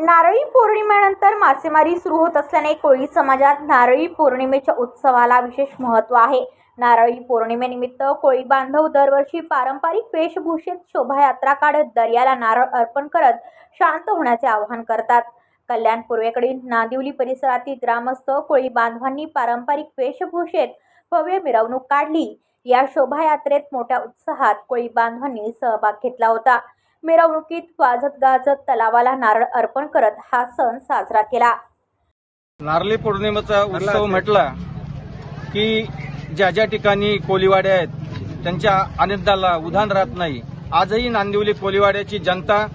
नारळी पौर्णिमेनंतर मासेमारी सुरू होत असल्याने कोळी समाजात नारळी पौर्णिमेच्या उत्सवाला विशेष महत्त्व आहे. नारळी पौर्णिमेनिमित्त कोळी बांधव दरवर्षी पारंपरिक वेशभूषेत शोभायात्रा काढत दर्याला नारळ अर्पण करत शांत होण्याचे आवाहन करतात. कल्याण पूर्वेकडील नांदिवली परिसरातील ग्रामस्थ कोळी बांधवांनी पारंपरिक वेशभूषेत भव्य मिरवणूक काढली. या शोभायात्रेत मोठ्या उत्साहात कोळी बांधवांनी सहभाग घेतला होता. मिरवणुकीत वाजत गाजत तलावाला नारळ अर्पण करत हा सण साजरा केला. नारळी पौर्णिमेचा उत्सव म्हटला की ज्या ज्या ठिकाणी कोलीवाड्या आहेत त्यांच्या आनंदाला उधाण राहत नाही. आजही नांदिवली कोलीवाड्याची जनता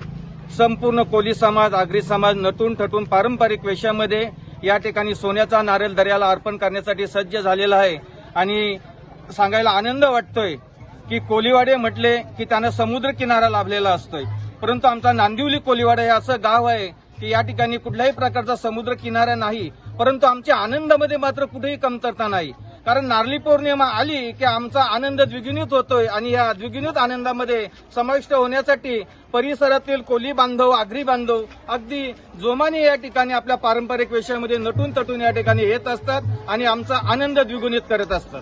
संपूर्ण कोली समाज आगरी समाज नटून ठटून पारंपरिक वेशामध्ये या ठिकाणी सोन्याचा नारळ दर्याला अर्पण करण्यासाठी सज्ज झालेला आहे. आणि सांगायला आनंद वाटतोय की कोलीवाडे म्हटले की त्यांना समुद्र किनारा लाभलेला असतोय. परंतु आमचा नांदिवली कोलीवाडा हे असं गाव आहे की या ठिकाणी कुठल्याही प्रकारचा समुद्र किनारा नाही परंतु आमच्या आनंदामध्ये मात्र कुठेही कमतरता नाही. कारण नारली पौर्णिमा आली की आमचा आनंद द्विगुणित होतोय आणि या द्विगुणित आनंदामध्ये समाविष्ट होण्यासाठी परिसरातील कोली बांधव आगरी बांधव अगदी जोमाने या ठिकाणी आपल्या पारंपरिक वेशामध्ये नटून तटून या ठिकाणी येत असतात आणि आमचा आनंद द्विगुणित करत असतात.